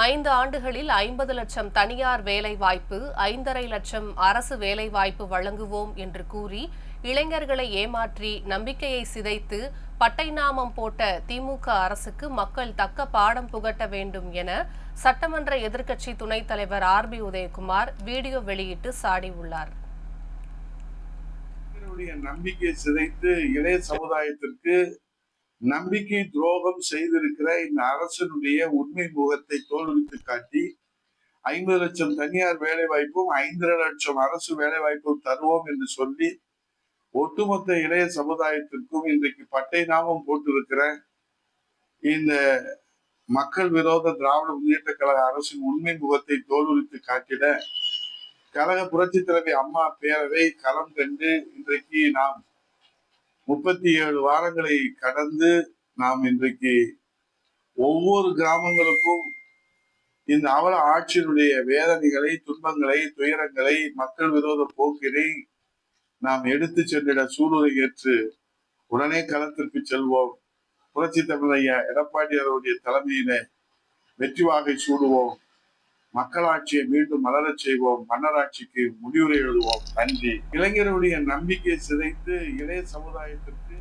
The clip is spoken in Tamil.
ஐந்து ஆண்டுகளில் ஐம்பது லட்சம் தனியார் வேலைவாய்ப்பு ஐந்தரை லட்சம் அரசு வேலைவாய்ப்பு வழங்குவோம் என்று கூறி இளைஞர்களை ஏமாற்றி நம்பிக்கையை சிதைத்து பட்டை நாமம் போட்ட திமுக அரசுக்கு மக்கள் தக்க பாடம் புகட்ட வேண்டும் என சட்டமன்ற எதிர்க்கட்சி துணைத் தலைவர் ஆர் பி உதயகுமார் வீடியோ வெளியிட்டு சாடியுள்ளார் நம்பிக்கை சிதைத்து இளைய சமுதாயத்திற்கு நம்பிக்கை துரோகம் செய்திருக்கிற இந்த அரசனுடைய உண்மை முகத்தை தோல்வித்து காட்டி ஐம்பது லட்சம் தனியார் வேலை வாய்ப்பும் ஐந்தரை லட்சம் அரசு வேலை வாய்ப்பும் தருவோம் என்று சொல்லி ஒட்டுமொத்த இளைய சமுதாயத்திற்கும் இன்றைக்கு பட்டை நாமம் போட்டிருக்கிற இந்த மக்கள் விரோத திராவிட முன்னேற்ற கழக அரசின் உண்மை முகத்தை தோல்வித்து காட்டிட கழக புரட்சி தலைவி அம்மா பேரவை களம் கண்டு இன்றைக்கு நாம் முப்பத்தி ஏழு வாரங்களை கடந்து நாம் இன்றைக்கு ஒவ்வொரு கிராமங்களுக்கும் இந்த அவல ஆட்சியினுடைய வேதனைகளை துன்பங்களை துயரங்களை மக்கள் விரோத போக்கினை நாம் எடுத்து சென்றிட சூழலை ஏற்று உடனே களத்திற்கு செல்வோம். புரட்சி தமிழையா எடப்பாடியாருடைய தலைமையில வெற்றி வாகை சூடுவோம். மக்களாட்சியை மீண்டும் மலரச் செய்வோம் மன்னராட்சிக்கு முடிவுரை எழுதுவோம். நன்றி. இளைஞருடைய நம்பிக்கை சிதைத்து இளைய சமுதாயத்திற்கு